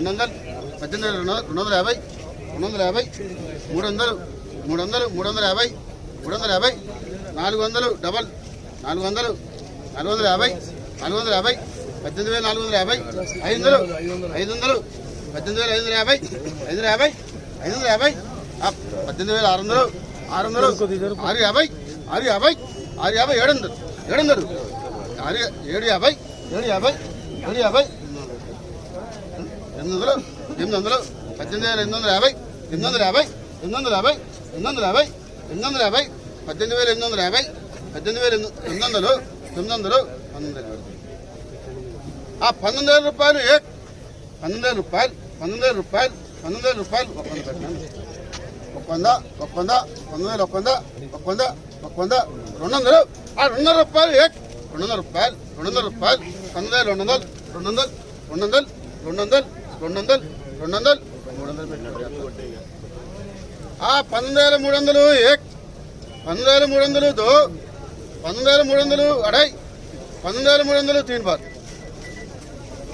రెండు వందలు పద్దెనిమిది వేల రెండు రెండు వందల యాభై రెండు వందల యాభై మూడు వందలు మూడు వందలు మూడు వందల యాభై మూడు వందల యాభై నాలుగు వందలు డబల్ నాలుగు వందలు నాలుగు వందల యాభై నాలుగు వందల యాభై పద్దెనిమిది వేల నాలుగు వందల యాభై ఐదు వందలు ఐదు వందలు పద్దెనిమిది వేల ఐదు వందల యాభై ఐదు వందల యాభై ఐదు వందల యాభై పద్దెనిమిది వేల ఆరు వందలు ఆరు వందలు ఆరు యాభై ఆరు యాభై ఆరు యాభై ఏడు వందలు ఏడు వందలు ఆరు ఏడు యాభై ఏడు యాభై ఏడు యాభై ఎనిమిది వందలు ఎనిమిది వందలు పద్దెనిమిది వేల ఎనిమిది వందల యాభై ఎనిమిది వందల యాభై ఎనిమిది వందల యాభై ఎనిమిది వందల యాభై ఎనిమిది వందల యాభై పద్దెనిమిది వేల ఎనిమిది వందల యాభై పద్దెనిమిది వేల ఎనిమిది వందలు తొమ్మిది వందలు పంతొమ్మిది వేల ఆ పంతొమ్మిది వేల రూపాయలు ఏ? పంతొమ్మిది వేల రూపాయలు పంతొమ్మిది వేల రూపాయలు పంతొమ్మిది వేల రూపాయలు ఒక వంద పెట్టండి. ఒప్పంద పంతొమ్మిది వేల ఒప్పంద ఒప్పంద ఒప్పంద రెండు వందలు ఆ రెండు వందల రూపాయలు ఏ? రెండు వందల రూపాయలు రెండు వందల రూపాయలు పంతొమ్మిది వేల రెండు వందలు రెండు వందలు రెండు వందలు రెండు వందలు రెండు వందలు రెండు వందలు మూడు వందలు పంతొమ్మిది వేల మూడు వందలు ఏ పంతొమ్మిది వేల మూడు వందలు దో పంతొమ్మిది వేల మూడు వందలు అడై పంతొమ్మిది వేల మూడు వందలు తీన్